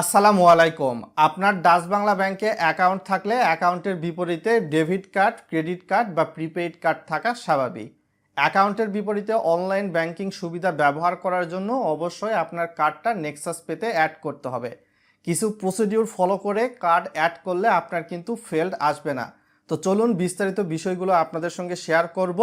আসসালামু আলাইকুম। আপনার ডাচ বাংলা ব্যাংকে অ্যাকাউন্ট থাকলে অ্যাকাউন্টের বিপরীতে ডেবিট কার্ড, ক্রেডিট কার্ড বা প্রিপেইড কার্ড থাকা স্বাভাবিক। অ্যাকাউন্টের বিপরীতে অনলাইন ব্যাংকিং সুবিধা ব্যবহার করার জন্য অবশ্যই আপনার কার্ডটা নেক্সাস পেতে অ্যাড করতে হবে। কিছু প্রসিডিউর ফলো করে কার্ড অ্যাড করলে আপনার কিন্তু ফেল্ড আসবে না। তো চলুন বিস্তারিত বিষয়গুলো আপনাদের সঙ্গে শেয়ার করব।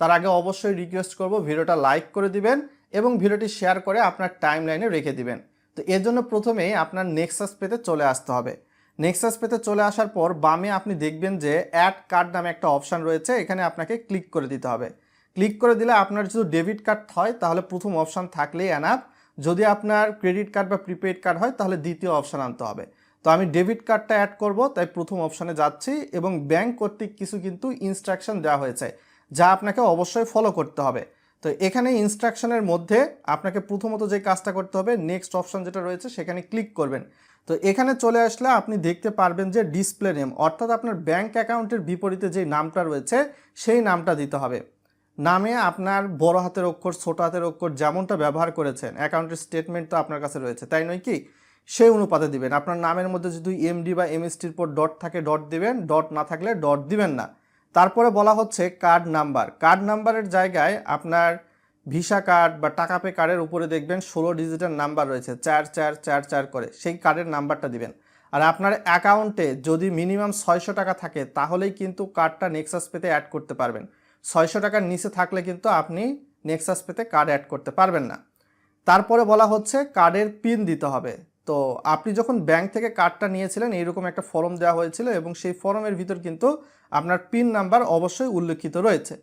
তার আগে অবশ্যই রিকোয়েস্ট করব, ভিডিওটা লাইক করে দিবেন এবং ভিডিওটি শেয়ার করে আপনার টাইম লাইনে রেখে দিবেন। তো এর জন্য প্রথমেই আপনার নেক্সাস পেতে চলে আসতে হবে। নেক্সাস পেতে চলে আসার পর বামে আপনি দেখবেন যে অ্যাড কার্ড নামে একটা অপশান রয়েছে, এখানে আপনাকে ক্লিক করে দিতে হবে। ক্লিক করে দিলে আপনার যদি ডেবিট কার্ড হয়, তাহলে প্রথম অপশান থাকলেই এনাফ যদি আপনার ক্রেডিট কার্ড বা প্রিপেড কার্ড হয়, তাহলে দ্বিতীয় অপশান আনতে হবে। তো আমি ডেবিট কার্ডটা অ্যাড করব, তাই প্রথম অপশানে যাচ্ছি এবং ব্যাংক কর্তৃক কিছু কিন্তু ইনস্ট্রাকশন দেওয়া হয়েছে, যা আপনাকে অবশ্যই ফলো করতে হবে। তো এখানে ইনস্ট্রাকশনের মধ্যে আপনাকে প্রথমত যে কাজটা করতে হবে নেক্সট অপশন যেটা রয়েছে সেখানে ক্লিক করবেন। তো এখানে চলে আসলে আপনি দেখতে পারবেন যে ডিসপ্লে নেম অর্থাৎ আপনার ব্যাংক অ্যাকাউন্টের বিপরীতে যে নামটা রয়েছে, সেই নামটা দিতে হবে। নামে আপনার বড় হাতের অক্ষর, ছোট হাতের অক্ষর যেমনটা ব্যবহার করেছেন অ্যাকাউন্টের স্টেটমেন্ট তো আপনার কাছে রয়েছে, তাই নয় কি? সেই অনুপাতে দিবেন। আপনার নামের মধ্যে যদি এমডি বা এমএসটির পর ডট থাকে ডট দিবেন ডট না থাকলে ডট দিবেন না। তারপরে বলা হচ্ছে কার্ড নাম্বার কার্ড নাম্বারের জায়গায় আপনার ভিসা কার্ড বা টাকা পে কার্ডের উপরে দেখবেন ষোলো ডিজিটের নাম্বার রয়েছে, চার চার চার চার করে। সেই কার্ডের নাম্বারটা দিবেন। আর আপনার অ্যাকাউন্টে যদি মিনিমাম ছয়শো টাকা থাকে, তাহলেই কিন্তু কার্ডটা নেক্সাস পেতে অ্যাড করতে পারবেন। ছয়শো টাকার নিচে থাকলে কিন্তু আপনি নেক্সাস পেতে কার্ড অ্যাড করতে পারবেন না। তারপরে বলা হচ্ছে কার্ডের পিন দিতে হবে। তো আপনি যখন ব্যাংক থেকে কার্ডটা নিয়েছিলেন, এইরকম একটা ফর্ম দেওয়া হয়েছিল এবং সেই ফর্মের ভিতর কিন্তু আপনার পিন নাম্বার অবশ্যই উল্লেখিত রয়েছে।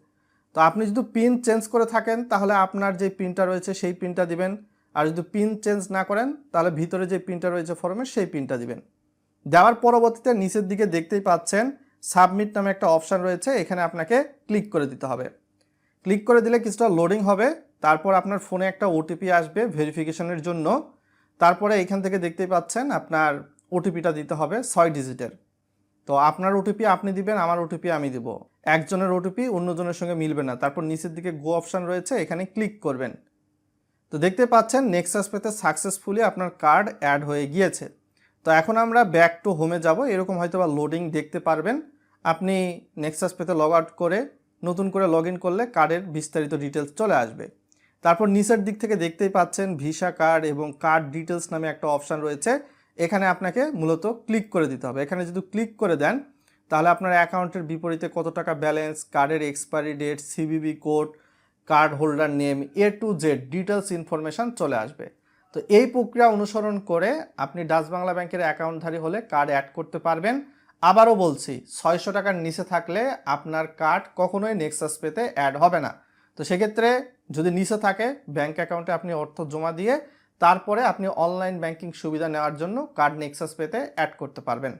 তো আপনি যদি পিন চেঞ্জ করে থাকেন, তাহলে আপনার যে পিনটা রয়েছে সেই পিনটা দিবেন। আর যদি পিন চেঞ্জ না করেন, তাহলে ভিতরে যে পিনটা রয়েছে ফর্মের সেই পিনটা দিবেন। দেওয়ার পরবর্তীতে নিচের দিকে দেখতেই পাচ্ছেন সাবমিট নামে একটা অপশান রয়েছে, এখানে আপনাকে ক্লিক করে দিতে হবে। ক্লিক করে দিলে কিছুটা লোডিং হবে, তারপর আপনার ফোনে একটা ওটিপি আসবে ভেরিফিকেশনের জন্য। তারপরে এখান থেকে দেখতেই পাচ্ছেন, আপনার ওটিপিটা দিতে হবে ছয় ডিজিটের তো আপনার ওটিপি আপনি দিবেন, আমার ওটিপি আমি দিব। একজনের ওটিপি অন্যজনের সঙ্গে মিলবে না। তারপর নিচের দিকে গো অপশান রয়েছে, এখানে ক্লিক করবেন। তো দেখতে পাচ্ছেন নেক্সাস পেতে সাকসেসফুলি আপনার কার্ড অ্যাড হয়ে গিয়েছে। তো এখন আমরা ব্যাক টু হোমে যাব, এরকম হয়তো বা লোডিং দেখতে পারবেন। আপনি নেক্সাস পেতে লগ আউট করে, নতুন করে লগ ইন করলে কার্ডের বিস্তারিত ডিটেলস চলে আসবে। তারপর নিচের দিক থেকে দেখতেই পাচ্ছেন ভিসা কার্ড এবং কার্ড ডিটেলস নামে একটা অপশান রয়েছে। এখানে আপনাকে মূলত ক্লিক করে দিতে হবে। এখানে যদি ক্লিক করে দেন, তাহলে আপনার অ্যাকাউন্টের বিপরীতে কত টাকা ব্যালেন্স কার্ডের expiry date CVV code card holder name A to Z details information চলে আসবে। তো এই প্রক্রিয়া অনুসরণ করে আপনি ডাচ বাংলা ব্যাংকের অ্যাকাউন্টধারী হলে কার্ড অ্যাড করতে পারবেন। আবারও বলছি, ছয়শো টাকার নিচে থাকলে আপনার কার্ড কখনোই নেক্সাস পেতে অ্যাড হবে না। তো সেক্ষেত্রে যদি নিচে থাকে ব্যাংক অ্যাকাউন্টে আপনি অর্থ জমা দিয়ে তারপরে আপনি অনলাইন ব্যাংকিং সুবিধা নেওয়ার জন্য কার্ড নেক্সাস পেতে অ্যাড করতে পারবেন।